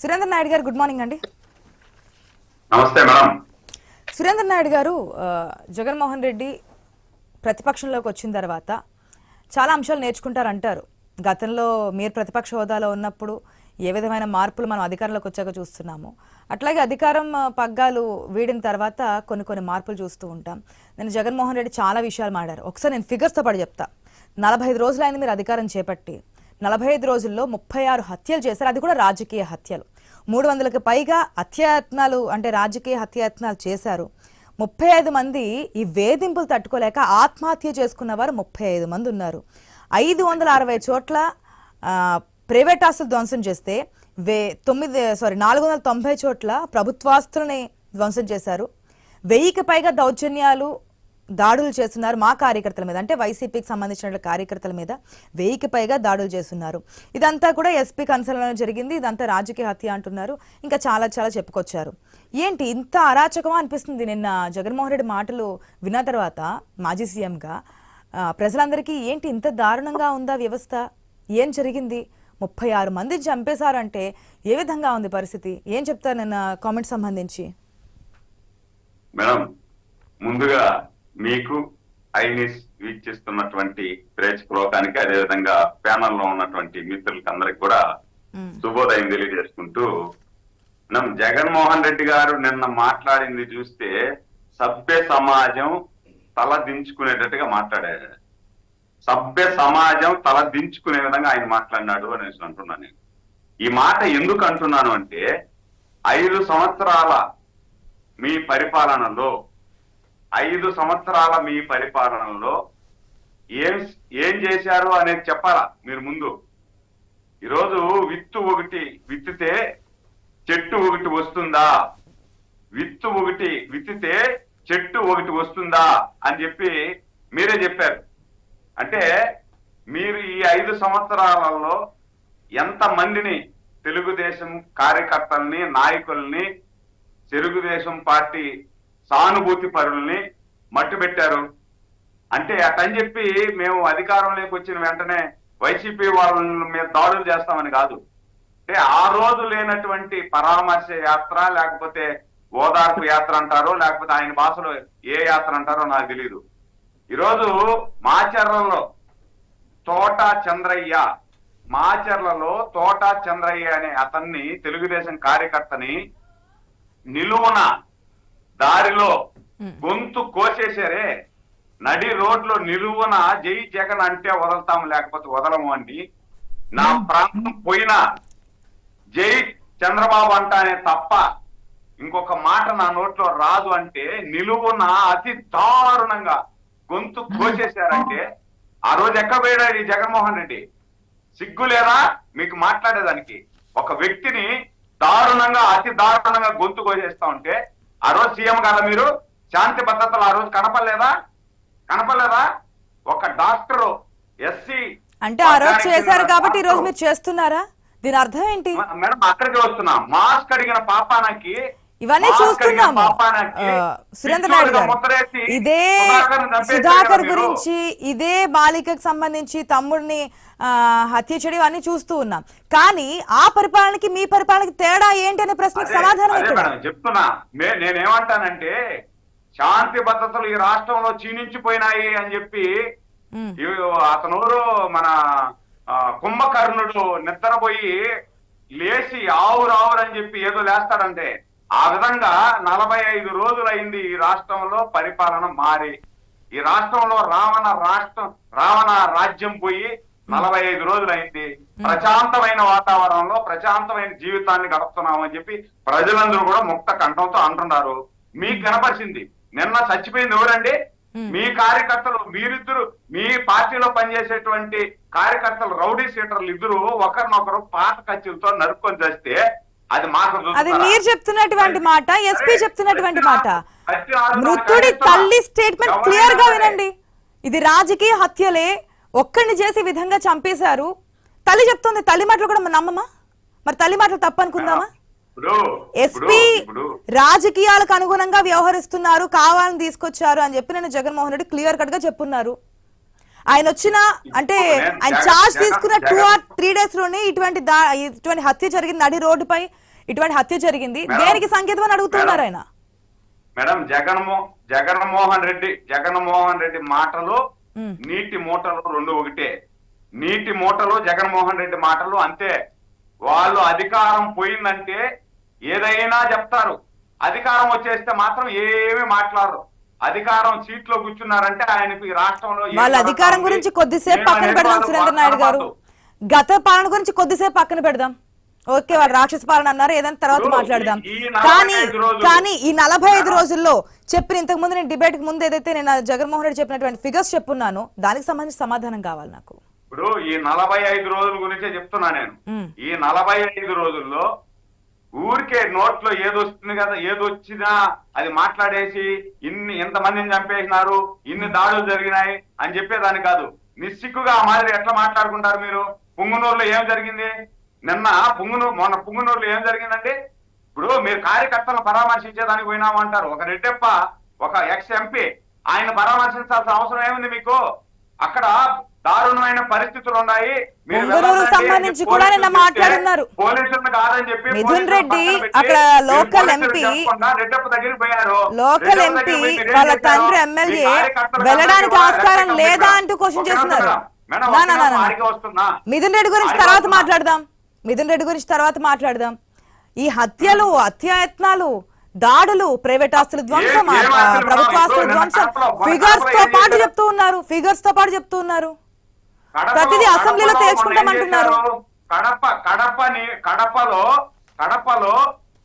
సురేంద్ర నాయుడు గారు good morning అండి. నమస్తే మేడం. సురేంద్ర నాయుడు గారు జగన్మోహన్ రెడ్డి ప్రతిపక్షంలోకి వచ్చిన తర్వాత చాలా అంశాలు నేర్చుకుంటారంటారు. గతంలో మీరు ప్రతిపక్ష హోదాలో ఉన్నప్పుడు ఏ విధమైన మార్పులు మనం అధికారంలోకి వచ్చాక చూస్తున్నాము. అట్లాగే అధికారం పగ్గాలు వీడిన తర్వాత కొన్ని కొన్ని మార్పులు చూస్తూ ఉంటాం. నేను జగన్మోహన్ రెడ్డి చాలా విషయాలు మాడారు. ఒకసారి నేను ఫిగర్స్తో పాటు చెప్తా. నలభై ఐదు రోజులైంది మీరు అధికారం చేపట్టి. నలభై ఐదు రోజుల్లో ముప్పై ఆరు హత్యలు చేశారు. అది కూడా రాజకీయ హత్యలు. మూడు వందలకు పైగా హత్యాయత్నాలు అంటే రాజకీయ హత్యాయత్నాలు చేశారు. ముప్పై ఐదు మంది ఈ వేధింపులు తట్టుకోలేక ఆత్మహత్య చేసుకున్న వారు ముప్పై ఐదు మంది ఉన్నారు. ఐదు వందల అరవై చోట్ల ప్రైవేట్ ఆస్తులు ధ్వంసం చేస్తే వే తొమ్మిది సారీ నాలుగు వందల తొంభై చోట్ల ప్రభుత్వాస్తులని ధ్వంసం చేశారు. వెయ్యికి పైగా దౌర్జన్యాలు దాడులు చేస్తున్నారు మా కార్యకర్తల మీద. అంటే వైసీపీకి సంబంధించిన కార్యకర్తల మీద వెయ్యికి పైగా దాడులు చేస్తున్నారు. ఇదంతా కూడా ఎస్పీ కన్సల్ట్లో జరిగింది. ఇదంతా రాజకీయ హత్య అంటున్నారు. ఇంకా చాలా చాలా చెప్పుకొచ్చారు. ఏంటి ఇంత అరాచకమా అనిపిస్తుంది? నిన్న జగన్మోహన్ రెడ్డి మాటలు విన్న తర్వాత మాజీ సీఎంగా ప్రజలందరికీ ఏంటి ఇంత దారుణంగా ఉందా వ్యవస్థ? ఏం జరిగింది? ముప్పై ఆరు మందిని చంపేశారంటే ఏ విధంగా ఉంది పరిస్థితి? ఏం చెప్తారు నిన్న కామెంట్ సంబంధించి? మేడం ముందుగా మీకు ఐనిస్ వీక్షిస్తున్నటువంటి ప్రేక్షక లోకానికి అదేవిధంగా ప్యానల్లో ఉన్నటువంటి మిత్రులకి అందరికి కూడా. శుభోదయం తెలియజేసుకుంటూ మనం జగన్మోహన్ రెడ్డి గారు నిన్న మాట్లాడింది చూస్తే సభ్య సమాజం తల దించుకునేటట్టుగా మాట్లాడారు సభ్య సమాజం తల దించుకునే విధంగా ఆయన మాట్లాడినాడు అనేసి అంటున్నాను నేను ఈ మాట ఎందుకు అంటున్నాను అంటే ఐదు సంవత్సరాల మీ పరిపాలనలో ఐదు సంవత్సరాల మీ పరిపాలనలో ఏం ఏం చేశారు అనేది చెప్పాలా మీరు ముందు? ఈరోజు విత్తు ఒకటి విత్తితే చెట్టు ఒకటి వస్తుందా? విత్తు ఒకటి విత్తితే చెట్టు ఒకటి వస్తుందా? అని చెప్పి మీరే చెప్పారు. అంటే మీరు ఈ ఐదు సంవత్సరాలలో ఎంత మందిని తెలుగుదేశం కార్యకర్తల్ని నాయకుల్ని తెలుగుదేశం పార్టీ సానుభూతి పరుల్ని మట్టు పెట్టారు అంటే అటని చెప్పి మేము అధికారంలోకి వచ్చిన వెంటనే వైసీపీ వాళ్ళ మీద దాడులు చేస్తామని కాదు. అంటే ఆ రోజు లేనటువంటి పరామర్శ యాత్ర లేకపోతే ఓదార్పు యాత్ర అంటారో లేకపోతే ఆయన భాషలో ఏ యాత్ర అంటారో నాకు తెలియదు ఈరోజు మాచర్లలో తోట చంద్రయ్య మాచర్లలో తోట చంద్రయ్య అనే అతన్ని తెలుగుదేశం కార్యకర్తని నిలువున దారిలో గొంతు కోసేశారే నడి రోడ్లో నిలువున జై జగన్ అంటే వదలతాం లేకపోతే వదలము అండి. నా ప్రాంతం పోయినా జై చంద్రబాబు అంటానే తప్ప ఇంకొక మాట నా నోట్లో రాదు అంటే నిలువున అతి దారుణంగా గొంతు కోసేశారంటే ఆ రోజు ఎక్కబోయాడు ఈ జగన్మోహన్ రెడ్డి? సిగ్గులేరా మీకు మాట్లాడేదానికి? ఒక వ్యక్తిని దారుణంగా అతి దారుణంగా గొంతు కోసేస్తా ఉంటే ఆ రోజు సీఎం కదా మీరు? శాంతి భద్రతలు ఆ రోజు కనపడలేదా? కనపడలేదా? ఒక డాక్టర్ ఎస్సీ అంటే ఆ రోజు చేశారు కాబట్టి ఈ రోజు మీరు చేస్తున్నారా? దీని అర్థం ఏంటి? మేడం అక్కడికి వస్తున్నా. మాస్క్ అడిగిన పాపానికి ఇవన్నీ చూస్తున్నాము. సురేంద్ర నాయుడు గారు ఇదే సుధాకర్. గురించి ఇదే బాలికకు సంబంధించి తమ్ముడిని హత్య చేయడం అన్ని చూస్తూ ఉన్నాం. కానీ ఆ పరిపాలనకి మీ పరిపాలనకి తేడా ఏంటి అనే ప్రశ్నకు సమాధానం చెప్తున్నా. నేనేమంటానంటే శాంతి భద్రతలు ఈ రాష్ట్రంలో క్షీణించిపోయినాయి అని చెప్పి అతను మన కుంభకర్ణుడు నిద్రపోయి లేచి ఆవురు ఆవురు అని చెప్పి ఏదో లేస్తాడంటే ఆ విధంగా నలభై ఐదు రోజులైంది ఈ రాష్ట్రంలో పరిపాలన మారి. ఈ రాష్ట్రంలో రావణ రాష్ట్రం రావణ రాజ్యం పోయి నలభై ఐదు రోజులైంది. ప్రశాంతమైన వాతావరణంలో ప్రశాంతమైన జీవితాన్ని గడుపుతున్నామని చెప్పి ప్రజలందరూ కూడా ముక్త కంఠంతో అంటున్నారు. మీకు కనపరిచింది నిన్న చచ్చిపోయింది ఎవరండి? మీ కార్యకర్తలు మీరిద్దరు మీ పార్టీలో పనిచేసేటువంటి కార్యకర్తలు రౌడీ సీటర్లు ఇద్దరు ఒకరినొకరు పాత కత్తులతో నరుక్కొని చేస్తే అది మాకు అది? మీరు చెప్తున్నటువంటి మాట ఎస్పీ చెప్తున్నటువంటి మాట. మృతుడి తల్లి స్టేట్మెంట్ క్లియర్గా. వినండి. ఇది రాజకీయ హత్యలే. ఒక్కడిని చేసి విధంగా చంపేశారు. తల్లి చెప్తుంది తల్లి మాటలు కూడా నమ్మమా? మరి తల్లి మాటలు తప్పనుకుందామా? ఎస్పీ రాజకీయాలకు అనుగుణంగా వ్యవహరిస్తున్నారు కావాలని తీసుకొచ్చారు అని చెప్పి నేను జగన్మోహన్ రెడ్డి క్లియర్ కట్గా చెప్పున్నారు. ఆయన వచ్చిన అంటే ఆయన చార్జ్ తీసుకున్న టూ ఆర్ త్రీ డేస్లోనే ఇటువంటి ఇటువంటి హత్య జరిగింది నడి రోడ్డుపై ఇటువంటి హత్య జరిగింది. దేనికి సంకేతం అని అడుగుతున్నారు ఆయన? మేడం జగన్మో జగన్మోహన్ రెడ్డి జగన్మోహన్ రెడ్డి మాటలు. నీటి మూటలు రెండు ఒకటే. నీటి మూటలు జగన్మోహన్ రెడ్డి మాటలు అంతే. వాళ్ళు అధికారం పోయిందంటే ఏదైనా చెప్తారు. అధికారం వచ్చేస్తే మాత్రం ఏమీ మాట్లాడరు. అధికారం సీట్లో కూర్చున్నారంటే ఆయనకు ఈ రాష్ట్రంలో వాళ్ళ అధికారం గురించి కొద్దిసేపు పక్కన పెడదాం సురేంద్ర నాయుడు గారు. గత పాలన గురించి కొద్దిసేపు పక్కన పెడదాం. ఓకే వాళ్ళు రాక్షస పాలన అన్నారు. ఏదైనా తర్వాత మాట్లాడదాం. కానీ కానీ ఈ నలభై ఐదు. రోజుల్లో చెప్పిన ఇంతకు ముందు నేను డిబేట్కి ముందు ఏదైతే నేను జగన్మోహన్ రెడ్డి చెప్పినటువంటి ఫిగర్స్ చెప్పున్నానో దానికి సంబంధించి సమాధానం కావాలి నాకు. ఇప్పుడు ఈ నలభై ఐదు రోజుల గురించే చెప్తున్నా నేను. ఈ నలభై ఐదు రోజుల్లో ఊరికే నోట్లో ఏదొస్తుంది కదా ఏదొచ్చినా అది మాట్లాడేసి ఇన్ని ఎంతమందిని చంపేసినారు ఇన్ని దాడులు జరిగినాయి అని చెప్పేదాని కాదు. నిస్సిగ్గుగా ఆ మాదిరి ఎట్లా మాట్లాడుకుంటారు మీరు? పుంగునూరులో ఏం జరిగింది? నిన్న పుంగునూరు మొన్న పుంగునూరులో ఏం జరిగిందండి? ఇప్పుడు మీరు కార్యకర్తలను పరామర్శించేదానికి పోయినాము అంటారు. ఒక రెడ్డెప్ప ఒక ఎక్స్ ఎంపీ ఆయన పరామర్శించాల్సిన అవసరం ఏముంది మీకు? అక్కడ దారుణమైన పరిస్థితులు ఉన్నాయి. సంబంధించి కూడా నిన్న మాట్లాడున్నారు. కాదని చెప్పి మిథున్ రెడ్డి అక్కడ లోకల్ ఎంపీ చెప్పకుండా రెడ్డప్ప దగ్గరికి పోయారు లోకల్ ఎంపీ వాళ్ళ? తండ్రి ఎమ్మెల్యే వెళ్ళడానికి ఆస్కారం లేదా అంటూ క్వశ్చన్ చేస్తున్నారు. మిథున్ రెడ్డి గురించి తర్వాత. మాట్లాడదాం. మిథున్ రెడ్డి గురించి తర్వాత మాట్లాడదాం. ఈ హత్యలు హత్యాయత్నాలు దాడులు ప్రైవేట్ ఆస్తుల ధ్వంసం ప్రభుత్వ ఆస్తుల ధ్వంసం ఫిగర్స్తో పాటు? చెప్తూ ఉన్నారు. ఫిగర్స్తో పాటు చెప్తూ ఉన్నారు. ప్రతిదీ అసెంబ్లీలో తేల్చుకుంటామంటున్నారు. కడప కడపని కడపలో కడపలో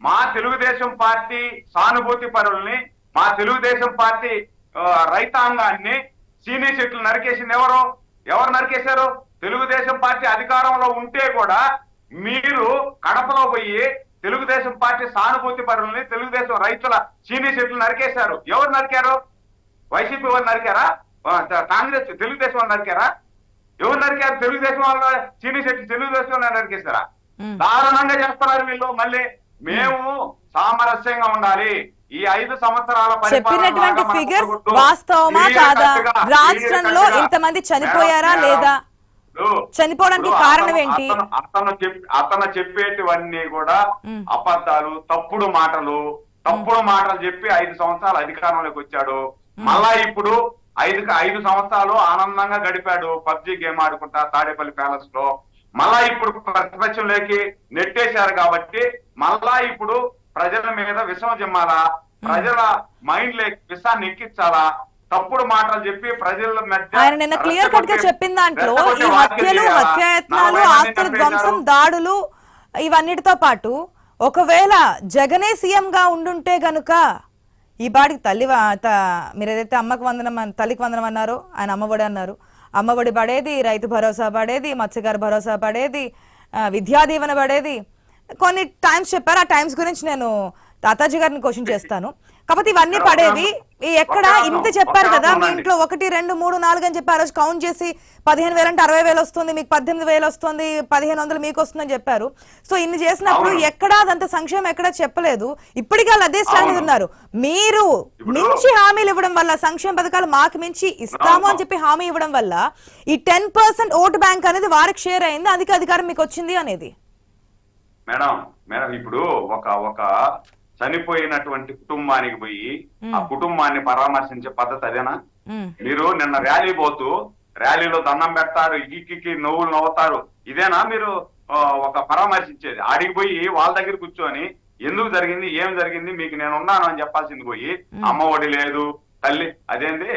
మా తెలుగుదేశం పార్టీ సానుభూతి పరుల్ని మా తెలుగుదేశం పార్టీ రైతాంగాన్ని సీనీ చెట్లు నరికేసింది ఎవరు? ఎవరు నరికేశారు? తెలుగుదేశం పార్టీ అధికారంలో ఉంటే కూడా మీరు కడపలో పోయి తెలుగుదేశం పార్టీ సానుభూతి పరుల్ని తెలుగుదేశం రైతుల సీనీ చెట్లు నరికేశారు. ఎవరు నరికారు? వైసీపీ వాళ్ళు నరికారా? కాంగ్రెస్ తెలుగుదేశం వాళ్ళు నరికారా? ఎవరు నరికారు? తెలుగుదేశం వాళ్ళు చీనీ శెట్టి తెలుగుదేశం మ్. దారుణంగా చేస్తున్నారు వీళ్ళు మళ్ళీ. మేము సామరస్యంగా ఉండాలి. ఈ ఐదు సంవత్సరాల చెప్పినటువంటి ఫిగర్స్ కుటుంబం వాస్తవమా కాదా? రాష్ట్రంలో. ఇంతమంది చనిపోయారా లేదా? చనిపోవడానికి కారణం ఏంటి? అతను- అతను చెప్- అతను చెప్పేటివన్నీ కూడా. అబద్ధాలు తప్పుడు మాటలు తప్పుడు మాటలు చెప్పి ఐదు సంవత్సరాలు అధికారంలోకి వచ్చాడు. మళ్ళా ఇప్పుడు ఐదు ఐదు సంవత్సరాలు ఆనందంగా గడిపాడు పబ్జి గేమ్ ఆడుకుంటా తాడేపల్లి ప్యాలెస్లో. మళ్ళా ఇప్పుడు ప్రతిపక్షంలోకి నెట్టేశారు కాబట్టి మళ్ళా ఇప్పుడు ప్రజల మీద విషం జిమ్మాలా? ప్రజల మైండ్ లేకి విషాన్ని ఎక్కించాలా? తప్పుడు మాటలు చెప్పి ప్రజల మధ్య ఆయన నిన్న క్లియర్ కట్గా చెప్పిన దాంట్లో ఈ హత్యలు? హత్యాయత్నాలు ఆస్తుల. ధ్వంసం దాడులు ఇవన్నిటితో పాటు ఒకవేళ జగనే సీఎం గా ఉండుంటే గనుక ఈ బాడికి తల్లి మీరు ఏదైతే అమ్మకు వందనం తల్లికి వందనం అన్నారో ఆయన అమ్మఒడి అన్నారు అమ్మఒడి పడేది రైతు భరోసా పడేది మత్స్యకార భరోసా పడేది ఆ, విద్యా దీవెన పడేది కొన్ని టైమ్స్ చెప్పారు ఆ టైమ్స్ గురించి నేను తాతాజీ గారిని క్వశ్చన్ చేస్తాను కాకపోతే ఇవన్నీ. ఈ ఎక్కడ. ఇంత చెప్పారు కదా మీ. ఇంట్లో ఒకటి రెండు మూడు నాలుగు అని చెప్పి ఆ రోజు కౌంట్ చేసి పదిహేను వేలు అంటే అరవై వేలు వస్తుంది మీకు పద్దెనిమిది వేలు వస్తుంది పదిహేను వందలు మీకు వస్తుందని చెప్పారు సో ఇన్ని చేసినప్పుడు. ఎక్కడా అదంత సంక్షేమం ఎక్కడా చెప్పలేదు ఇప్పటికీ వాళ్ళు అదే స్టాండ్. ఉన్నారు మీరు మించి హామీలు ఇవ్వడం వల్ల సంక్షేమ పథకాలు మాకు మించి ఇస్తాము అని. చెప్పి హామీ ఇవ్వడం వల్ల ఈ టెన్ పర్సెంట్ ఓటు బ్యాంక్ అనేది వారికి షేర్ అయింది అందుకే అధికారం మీకు వచ్చింది అనేది మేడం మేడం ఇప్పుడు ఒక ఒక చనిపోయినటువంటి కుటుంబానికి పోయి ఆ కుటుంబాన్ని పరామర్శించే పద్ధతి అదేనా. మీరు నిన్న ర్యాలీ పోతూ ర్యాలీలో దండం పెడతారు ఇక్కి నవ్వులు నవ్వుతారు. ఇదేనా మీరు ఒక పరామర్శించేది? ఆడికి పోయి వాళ్ళ దగ్గర కూర్చొని ఎందుకు జరిగింది ఏం జరిగింది మీకు నేను ఉన్నాను అని చెప్పాల్సింది పోయి అమ్మ ఒడి లేదు తల్లి అదేంది?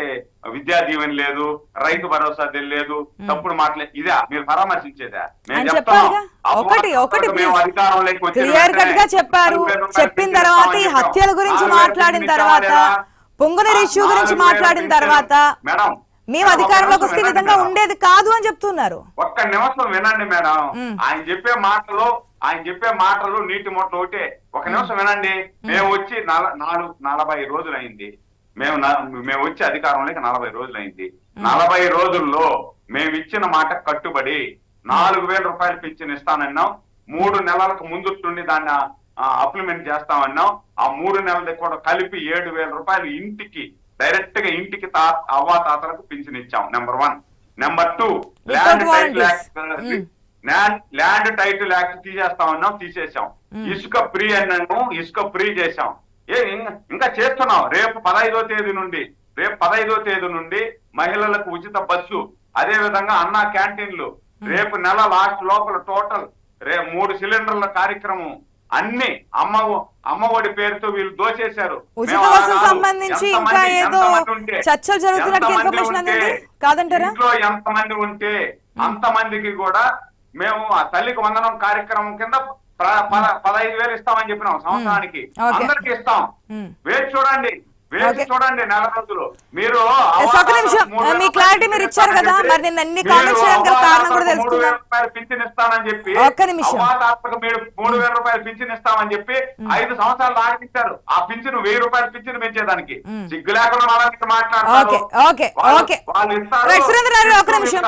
విద్యా దీవెన లేదు రైతు భరోసా లేదు తప్పుడు మాటలే. ఇదే మీరు పరామర్శించేదా? మేము చెప్తాం. ఒకటి ఒకటి క్లియర్ కట్గా చెప్పారు. చెప్పిన తర్వాత ఈ హత్యల గురించి. మాట్లాడిన తర్వాత పొంగునూరు? ఇష్యూ గురించి మాట్లాడిన. తర్వాత మేడం మేము అధికారంలోకి వస్తే విధంగా ఉండేది కాదు అని చెప్తున్నారు. ఒక్క నిమిషం వినండి మేడం. ఆయన చెప్పే మాటలు ఆయన చెప్పే మాటలు నీటి మొట్ట ఒకటే. ఒక నిమిషం వినండి. మేము. వచ్చి నల- నాలుగు నలభై రోజులు అయింది మేము మేము వచ్చి అధికారంలోకి నలభై రోజులు అయింది నలభై రోజుల్లో మేము ఇచ్చిన మాట కట్టుబడి నాలుగు వేల రూపాయలు పెన్షన్ ఇస్తానన్నాం. మూడు నెలలకు ముందు నుండి దాన్ని అప్లిమెంట్ చేస్తామన్నాం. ఆ మూడు నెలలది కూడా కలిపి ఏడు వేల రూపాయలు ఇంటికి డైరెక్ట్గా ఇంటికి తా అవ్వా తాతలకు పింఛన్ ఇచ్చాం. Number one number two land title. Act. Land title act తీసేస్తా ఉన్నాం తీసేసాం ఇసుక ఫ్రీ అన్నాము ఇసుక ఫ్రీ చేశాం. ఏ ఇంకా చేస్తున్నాం రేపు పదహైదో తేదీ నుండి రేపు పదహైదో తేదీ నుండి మహిళలకు ఉచిత బస్సు అదే విధంగా అన్నా క్యాంటీన్లు. రేపు నెల లాస్ట్ లోపల టోటల్ రే మూడు సిలిండర్ల కార్యక్రమం. అన్ని అమ్మ అమ్మ ఒడి పేరుతో వీళ్ళు దోచేశారు. ఇంకా ఏదో ఎంతమంది ఉంటే, ఇంట్లో ఎంతమంది అంతమందికి కూడా మేము ఆ తల్లికి వందనం కార్యక్రమం కింద పదహైదు వేలు ఇస్తామని చెప్పినాం సంవత్సరానికి. అందరికి ఇస్తాం. వేచి చూడండి నెల రోజులు. మీరు ఎస్, ఒక్క నిమిషం. మూడు వేల మీ రూపాయలు క్లారిటీ మీరు ఇచ్చారు కదా, ఇస్తానని మరి నేను అన్ని చెప్పి, కామెంట్స్ మీరు చేయడానికి గల కారణం కూడా అవ్వాతాతకు మూడు. వేల రూపాయలు పింఛన్ ఇస్తానని చెప్పి ఒక్క నిమిషం. అవ్వాతాతకు మీరు మూడు వేల రూపాయలు పింఛన్ ఇస్తామని చెప్పి ఐదు సంవత్సరాలు ఆ పింఛన్ వెయ్యి రూపాయలు పింఛన్ పెంచేదానికి. సిగ్గు లేకుండా మాట్లాడతారు. వాళ్ళు- ఇస్తారు. నిమిషం.